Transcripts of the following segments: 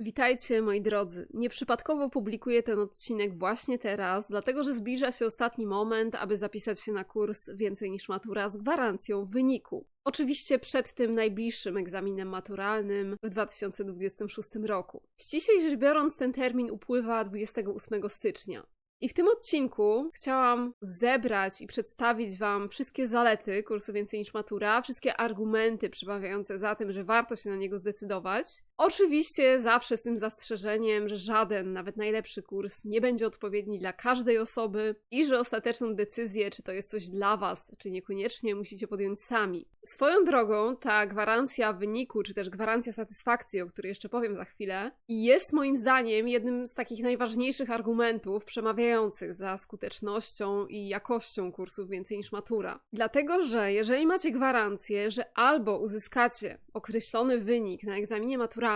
Witajcie moi drodzy. Nieprzypadkowo publikuję ten odcinek właśnie teraz, dlatego że zbliża się ostatni moment, aby zapisać się na kurs Więcej niż matura z gwarancją wyniku. Oczywiście przed tym najbliższym egzaminem maturalnym w 2026 roku. Ściślej rzecz biorąc, ten termin upływa 28 stycznia. I w tym odcinku chciałam zebrać i przedstawić Wam wszystkie zalety kursu Więcej niż Matura, wszystkie argumenty przemawiające za tym, że warto się na niego zdecydować. Oczywiście zawsze z tym zastrzeżeniem, że żaden, nawet najlepszy kurs nie będzie odpowiedni dla każdej osoby i że ostateczną decyzję, czy to jest coś dla Was, czy niekoniecznie, musicie podjąć sami. Swoją drogą, ta gwarancja wyniku, czy też gwarancja satysfakcji, o której jeszcze powiem za chwilę, jest moim zdaniem jednym z takich najważniejszych argumentów przemawiających za skutecznością i jakością kursów więcej niż matura. Dlatego, że jeżeli macie gwarancję, że albo uzyskacie określony wynik na egzaminie maturalnym,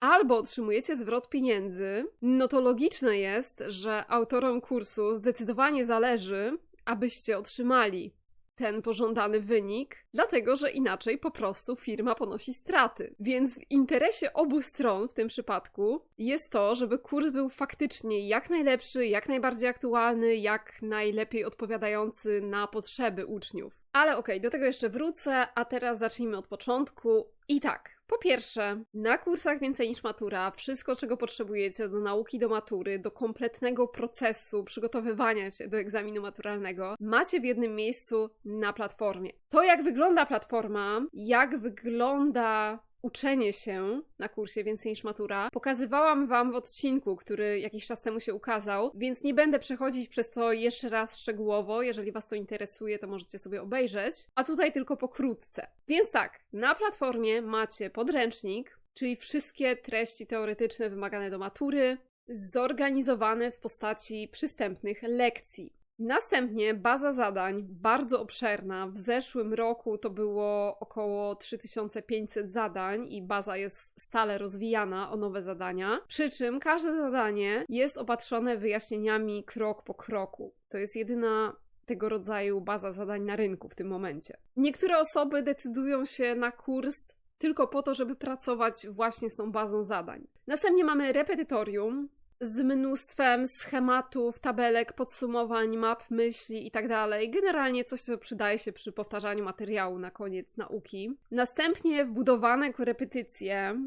albo otrzymujecie zwrot pieniędzy, no to logiczne jest, że autorom kursu zdecydowanie zależy, abyście otrzymali ten pożądany wynik, dlatego że inaczej po prostu firma ponosi straty. Więc w interesie obu stron w tym przypadku jest to, żeby kurs był faktycznie jak najlepszy, jak najbardziej aktualny, jak najlepiej odpowiadający na potrzeby uczniów. Ale okej, okay, do tego jeszcze wrócę, a teraz zacznijmy od początku. I tak, po pierwsze, na kursach więcej niż matura, wszystko czego potrzebujecie do nauki do matury, do kompletnego procesu przygotowywania się do egzaminu maturalnego, macie w jednym miejscu na platformie. To jak wygląda platforma, jak wygląda uczenie się na kursie Więcej niż Matura pokazywałam Wam w odcinku, który jakiś czas temu się ukazał, więc nie będę przechodzić przez to jeszcze raz szczegółowo. Jeżeli Was to interesuje, to możecie sobie obejrzeć. A tutaj tylko pokrótce. Więc tak, na platformie macie podręcznik, czyli wszystkie treści teoretyczne wymagane do matury, zorganizowane w postaci przystępnych lekcji. Następnie baza zadań, bardzo obszerna. W zeszłym roku to było około 3500 zadań i baza jest stale rozwijana o nowe zadania. Przy czym każde zadanie jest opatrzone wyjaśnieniami krok po kroku. To jest jedyna tego rodzaju baza zadań na rynku w tym momencie. Niektóre osoby decydują się na kurs tylko po to, żeby pracować właśnie z tą bazą zadań. Następnie mamy repetytorium, z mnóstwem schematów, tabelek, podsumowań, map, myśli itd. Tak Generalnie coś, co przydaje się przy powtarzaniu materiału na koniec nauki. Następnie wbudowane korepetycje.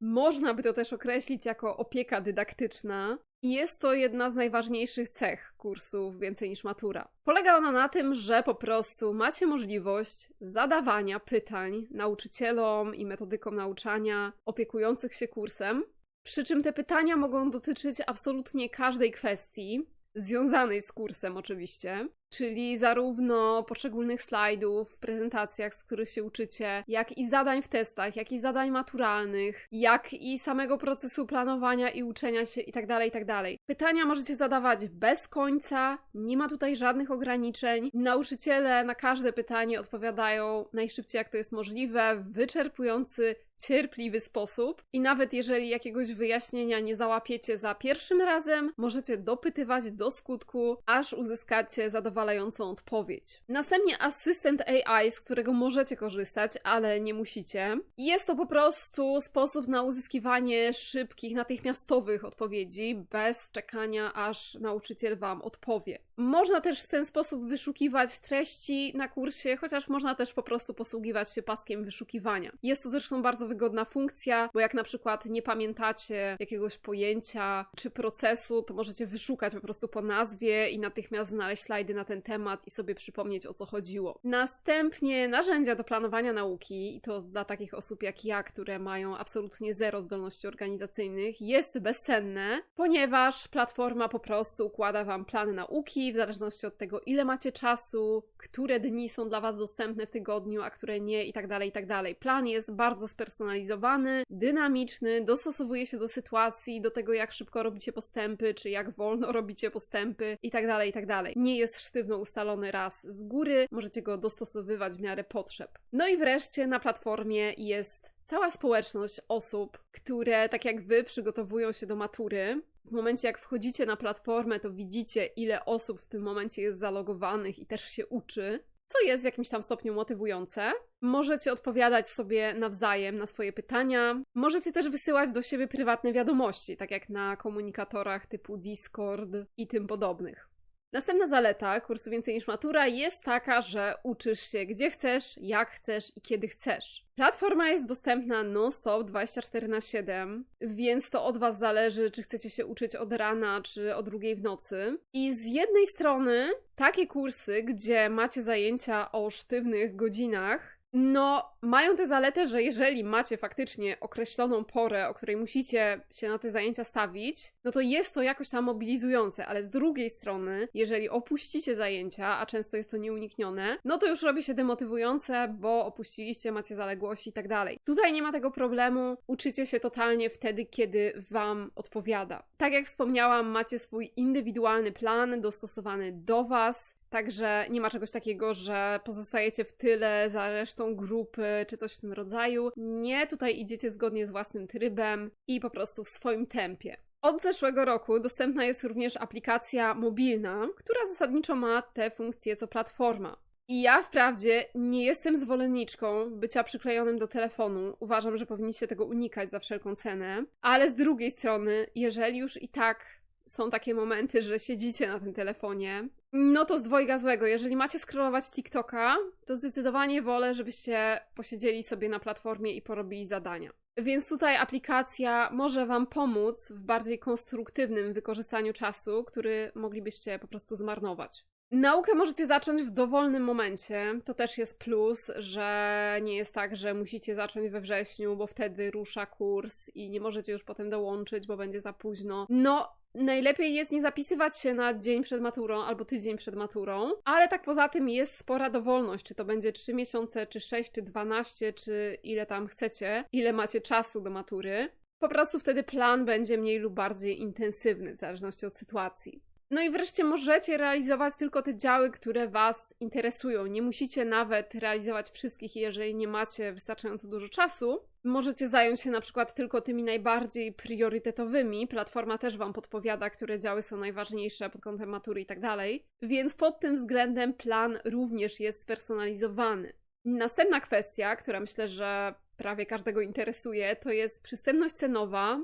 Można by to też określić jako opieka dydaktyczna. I jest to jedna z najważniejszych cech kursów więcej niż matura. Polega ona na tym, że po prostu macie możliwość zadawania pytań nauczycielom i metodykom nauczania opiekujących się kursem, przy czym te pytania mogą dotyczyć absolutnie każdej kwestii, związanej z kursem oczywiście czyli zarówno poszczególnych slajdów w prezentacjach, z których się uczycie, jak i zadań w testach, jak i zadań maturalnych, jak i samego procesu planowania i uczenia się itd., tak itd. Tak Pytania możecie zadawać bez końca, nie ma tutaj żadnych ograniczeń. Nauczyciele na każde pytanie odpowiadają najszybciej jak to jest możliwe, w wyczerpujący, cierpliwy sposób. I nawet jeżeli jakiegoś wyjaśnienia nie załapiecie za pierwszym razem, możecie dopytywać do skutku, aż uzyskacie zadowolenie zadowalającą odpowiedź. Następnie asystent AI, z którego możecie korzystać, ale nie musicie. Jest to po prostu sposób na uzyskiwanie szybkich, natychmiastowych odpowiedzi, bez czekania, aż nauczyciel Wam odpowie. Można też w ten sposób wyszukiwać treści na kursie, chociaż można też po prostu posługiwać się paskiem wyszukiwania. Jest to zresztą bardzo wygodna funkcja, bo jak na przykład nie pamiętacie jakiegoś pojęcia czy procesu, to możecie wyszukać po prostu po nazwie i natychmiast znaleźć slajdy na ten temat i sobie przypomnieć o co chodziło. Następnie narzędzia do planowania nauki, i to dla takich osób jak ja, które mają absolutnie zero zdolności organizacyjnych, jest bezcenne, ponieważ platforma po prostu układa Wam plany nauki w zależności od tego, ile macie czasu, które dni są dla Was dostępne w tygodniu, a które nie, i tak dalej, i tak dalej. Plan jest bardzo spersonalizowany, dynamiczny, dostosowuje się do sytuacji, do tego, jak szybko robicie postępy, czy jak wolno robicie postępy, i tak dalej, i tak dalej. Nie jest sztywno ustalony raz z góry, możecie go dostosowywać w miarę potrzeb. No i wreszcie na platformie jest cała społeczność osób, które tak jak wy przygotowują się do matury. W momencie jak wchodzicie na platformę, to widzicie ile osób w tym momencie jest zalogowanych i też się uczy. co jest w jakimś tam stopniu motywujące. Możecie odpowiadać sobie nawzajem na swoje pytania. Możecie też wysyłać do siebie prywatne wiadomości, tak jak na komunikatorach typu Discord i tym podobnych. Następna zaleta kursu Więcej niż Matura jest taka, że uczysz się gdzie chcesz, jak chcesz i kiedy chcesz. Platforma jest dostępna non-stop 24 na 7, więc to od Was zależy, czy chcecie się uczyć od rana, czy o drugiej w nocy. I z jednej strony takie kursy, gdzie macie zajęcia o sztywnych godzinach, no, mają tę zaletę, że jeżeli macie faktycznie określoną porę, o której musicie się na te zajęcia stawić, no to jest to jakoś tam mobilizujące, ale z drugiej strony, jeżeli opuścicie zajęcia, a często jest to nieuniknione, no to już robi się demotywujące, bo opuściliście, macie zaległości i tak dalej. Tutaj nie ma tego problemu, uczycie się totalnie wtedy, kiedy Wam odpowiada. Tak jak wspomniałam, macie swój indywidualny plan dostosowany do Was, Także nie ma czegoś takiego, że pozostajecie w tyle za resztą grupy czy coś w tym rodzaju. Nie, tutaj idziecie zgodnie z własnym trybem i po prostu w swoim tempie. Od zeszłego roku dostępna jest również aplikacja mobilna, która zasadniczo ma te funkcje co platforma. I ja wprawdzie nie jestem zwolenniczką bycia przyklejonym do telefonu. Uważam, że powinniście tego unikać za wszelką cenę. Ale z drugiej strony, jeżeli już i tak są takie momenty, że siedzicie na tym telefonie, no to z dwojga złego. Jeżeli macie scrollować TikToka, to zdecydowanie wolę, żebyście posiedzieli sobie na platformie i porobili zadania. Więc tutaj aplikacja może Wam pomóc w bardziej konstruktywnym wykorzystaniu czasu, który moglibyście po prostu zmarnować. Naukę możecie zacząć w dowolnym momencie. To też jest plus, że nie jest tak, że musicie zacząć we wrześniu, bo wtedy rusza kurs i nie możecie już potem dołączyć, bo będzie za późno. No, najlepiej jest nie zapisywać się na dzień przed maturą albo tydzień przed maturą, ale tak poza tym jest spora dowolność, czy to będzie 3 miesiące, czy 6, czy 12, czy ile tam chcecie, ile macie czasu do matury. Po prostu wtedy plan będzie mniej lub bardziej intensywny, w zależności od sytuacji. No i wreszcie możecie realizować tylko te działy, które Was interesują. Nie musicie nawet realizować wszystkich, jeżeli nie macie wystarczająco dużo czasu. Możecie zająć się na przykład tylko tymi najbardziej priorytetowymi. Platforma też Wam podpowiada, które działy są najważniejsze pod kątem matury i tak dalej. Więc pod tym względem plan również jest spersonalizowany. Następna kwestia, która myślę, że prawie każdego interesuje, to jest przystępność cenowa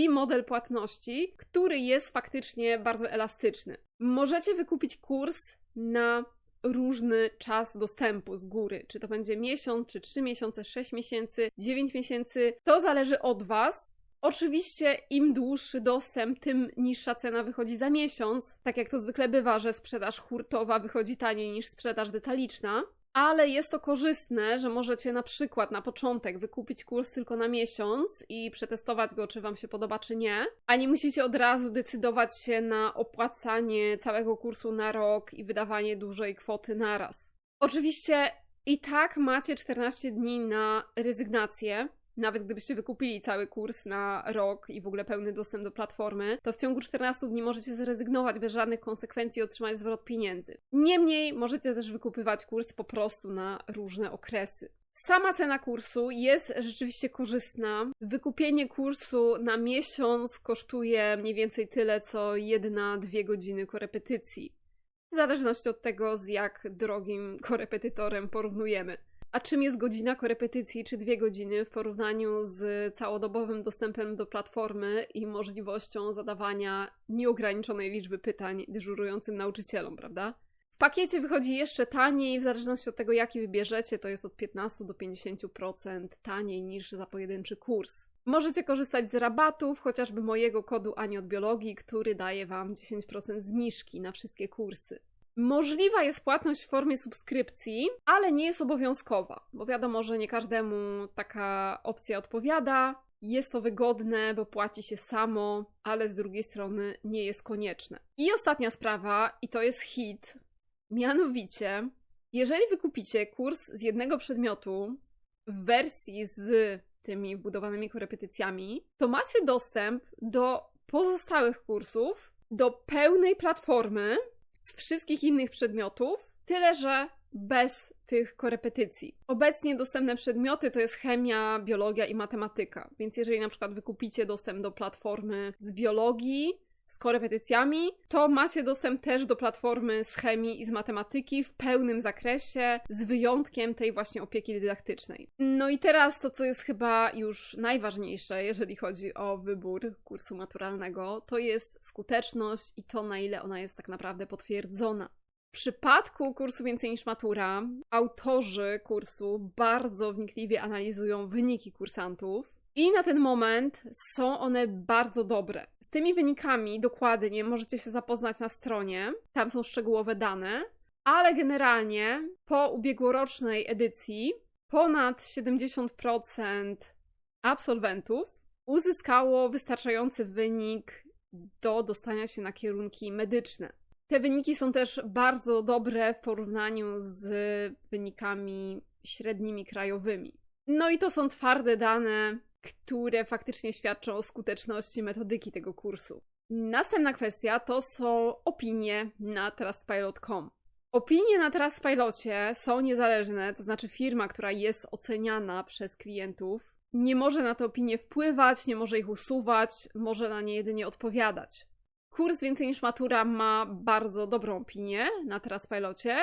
i model płatności, który jest faktycznie bardzo elastyczny. Możecie wykupić kurs na różny czas dostępu z góry. Czy to będzie miesiąc, czy 3 miesiące, 6 miesięcy, 9 miesięcy. To zależy od Was. Oczywiście, im dłuższy dostęp, tym niższa cena wychodzi za miesiąc. Tak jak to zwykle bywa, że sprzedaż hurtowa wychodzi taniej niż sprzedaż detaliczna ale jest to korzystne, że możecie na przykład na początek wykupić kurs tylko na miesiąc i przetestować go, czy Wam się podoba, czy nie, a nie musicie od razu decydować się na opłacanie całego kursu na rok i wydawanie dużej kwoty naraz. Oczywiście i tak macie 14 dni na rezygnację, nawet gdybyście wykupili cały kurs na rok i w ogóle pełny dostęp do platformy, to w ciągu 14 dni możecie zrezygnować bez żadnych konsekwencji i otrzymać zwrot pieniędzy. Niemniej możecie też wykupywać kurs po prostu na różne okresy. Sama cena kursu jest rzeczywiście korzystna. Wykupienie kursu na miesiąc kosztuje mniej więcej tyle, co jedna, dwie godziny korepetycji. W zależności od tego, z jak drogim korepetytorem porównujemy. A czym jest godzina korepetycji czy dwie godziny w porównaniu z całodobowym dostępem do platformy i możliwością zadawania nieograniczonej liczby pytań dyżurującym nauczycielom, prawda? W pakiecie wychodzi jeszcze taniej, w zależności od tego, jaki wybierzecie, to jest od 15 do 50% taniej niż za pojedynczy kurs. Możecie korzystać z rabatów, chociażby mojego kodu Ani od Biologii, który daje Wam 10% zniżki na wszystkie kursy. Możliwa jest płatność w formie subskrypcji, ale nie jest obowiązkowa, bo wiadomo, że nie każdemu taka opcja odpowiada. Jest to wygodne, bo płaci się samo, ale z drugiej strony nie jest konieczne. I ostatnia sprawa, i to jest hit, mianowicie, jeżeli wykupicie kurs z jednego przedmiotu w wersji z tymi wbudowanymi korepetycjami, to macie dostęp do pozostałych kursów, do pełnej platformy, z wszystkich innych przedmiotów, tyle że bez tych korepetycji. Obecnie dostępne przedmioty to jest chemia, biologia i matematyka, więc jeżeli na przykład wykupicie dostęp do platformy z biologii, z korepetycjami, to macie dostęp też do platformy z chemii i z matematyki w pełnym zakresie, z wyjątkiem tej właśnie opieki dydaktycznej. No i teraz to, co jest chyba już najważniejsze, jeżeli chodzi o wybór kursu maturalnego, to jest skuteczność i to, na ile ona jest tak naprawdę potwierdzona. W przypadku kursu Więcej niż Matura, autorzy kursu bardzo wnikliwie analizują wyniki kursantów i na ten moment są one bardzo dobre. Z tymi wynikami dokładnie możecie się zapoznać na stronie, tam są szczegółowe dane, ale generalnie po ubiegłorocznej edycji ponad 70% absolwentów uzyskało wystarczający wynik do dostania się na kierunki medyczne. Te wyniki są też bardzo dobre w porównaniu z wynikami średnimi krajowymi. No i to są twarde dane, które faktycznie świadczą o skuteczności metodyki tego kursu. Następna kwestia to są opinie na trustpilot.com. Opinie na Trustpilocie są niezależne, to znaczy firma, która jest oceniana przez klientów, nie może na te opinie wpływać, nie może ich usuwać, może na nie jedynie odpowiadać. Kurs Więcej niż Matura ma bardzo dobrą opinię na Trustpilocie,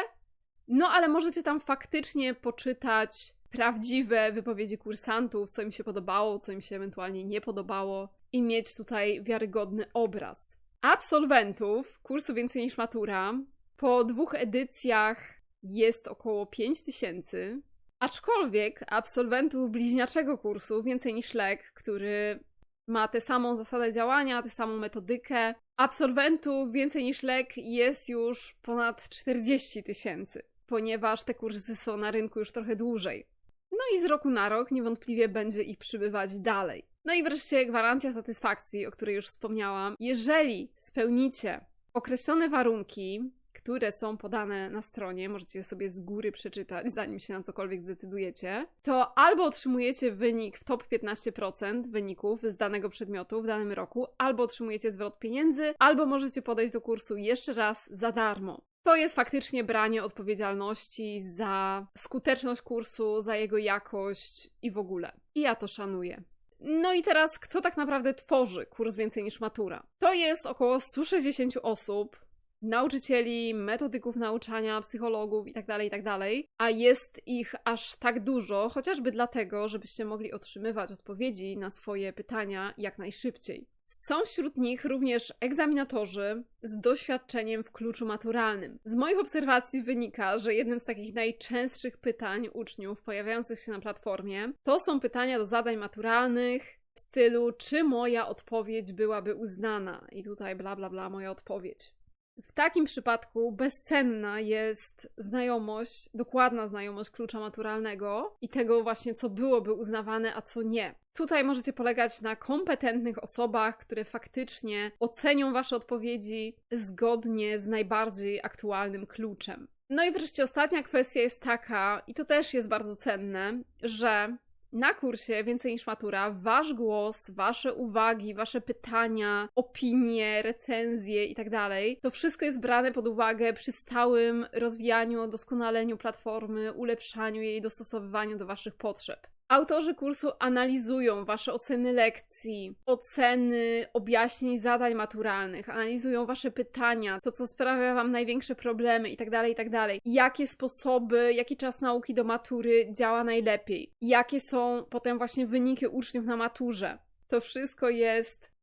no ale możecie tam faktycznie poczytać prawdziwe wypowiedzi kursantów, co im się podobało, co im się ewentualnie nie podobało i mieć tutaj wiarygodny obraz. Absolwentów kursu Więcej niż Matura po dwóch edycjach jest około 5000, aczkolwiek absolwentów bliźniaczego kursu Więcej niż Lek, który ma tę samą zasadę działania, tę samą metodykę, absolwentów Więcej niż Lek jest już ponad 40 tysięcy, ponieważ te kursy są na rynku już trochę dłużej. No i z roku na rok niewątpliwie będzie ich przybywać dalej. No i wreszcie gwarancja satysfakcji, o której już wspomniałam. Jeżeli spełnicie określone warunki, które są podane na stronie, możecie je sobie z góry przeczytać, zanim się na cokolwiek zdecydujecie, to albo otrzymujecie wynik w top 15% wyników z danego przedmiotu w danym roku, albo otrzymujecie zwrot pieniędzy, albo możecie podejść do kursu jeszcze raz za darmo. To jest faktycznie branie odpowiedzialności za skuteczność kursu, za jego jakość i w ogóle. I ja to szanuję. No i teraz, kto tak naprawdę tworzy kurs więcej niż matura? To jest około 160 osób, nauczycieli, metodyków nauczania, psychologów itd., tak itd., tak a jest ich aż tak dużo, chociażby dlatego, żebyście mogli otrzymywać odpowiedzi na swoje pytania jak najszybciej. Są wśród nich również egzaminatorzy z doświadczeniem w kluczu maturalnym. Z moich obserwacji wynika, że jednym z takich najczęstszych pytań uczniów pojawiających się na platformie to są pytania do zadań maturalnych w stylu, czy moja odpowiedź byłaby uznana? I tutaj bla bla bla moja odpowiedź. W takim przypadku bezcenna jest znajomość, dokładna znajomość klucza maturalnego i tego właśnie, co byłoby uznawane, a co nie. Tutaj możecie polegać na kompetentnych osobach, które faktycznie ocenią Wasze odpowiedzi zgodnie z najbardziej aktualnym kluczem. No i wreszcie ostatnia kwestia jest taka, i to też jest bardzo cenne, że na kursie Więcej niż Matura wasz głos, wasze uwagi, wasze pytania, opinie, recenzje itd. Tak to wszystko jest brane pod uwagę przy stałym rozwijaniu, doskonaleniu platformy, ulepszaniu jej, dostosowywaniu do waszych potrzeb. Autorzy kursu analizują wasze oceny lekcji, oceny objaśnień zadań maturalnych, analizują wasze pytania, to co sprawia wam największe problemy itd., tak itd. Tak Jakie sposoby, jaki czas nauki do matury działa najlepiej? Jakie są potem właśnie wyniki uczniów na maturze? To wszystko jest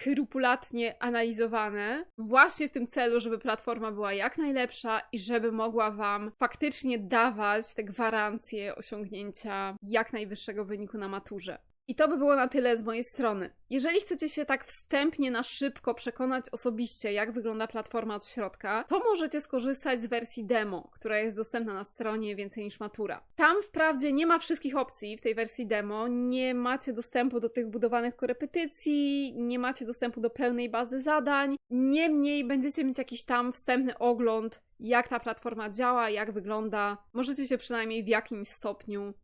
skrupulatnie analizowane, właśnie w tym celu, żeby platforma była jak najlepsza i żeby mogła Wam faktycznie dawać te gwarancje osiągnięcia jak najwyższego wyniku na maturze. I to by było na tyle z mojej strony. Jeżeli chcecie się tak wstępnie na szybko przekonać osobiście, jak wygląda platforma od środka, to możecie skorzystać z wersji demo, która jest dostępna na stronie więcej niż matura. Tam wprawdzie nie ma wszystkich opcji w tej wersji demo, nie macie dostępu do tych budowanych korepetycji, nie macie dostępu do pełnej bazy zadań, niemniej będziecie mieć jakiś tam wstępny ogląd, jak ta platforma działa, jak wygląda. Możecie się przynajmniej w jakimś stopniu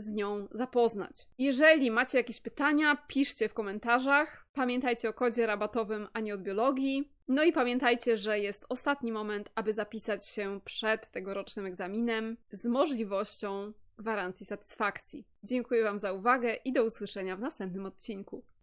z nią zapoznać. Jeżeli macie jakieś pytania, piszcie w komentarzach. Pamiętajcie o kodzie rabatowym, a nie od biologii. No i pamiętajcie, że jest ostatni moment, aby zapisać się przed tegorocznym egzaminem z możliwością gwarancji satysfakcji. Dziękuję Wam za uwagę i do usłyszenia w następnym odcinku.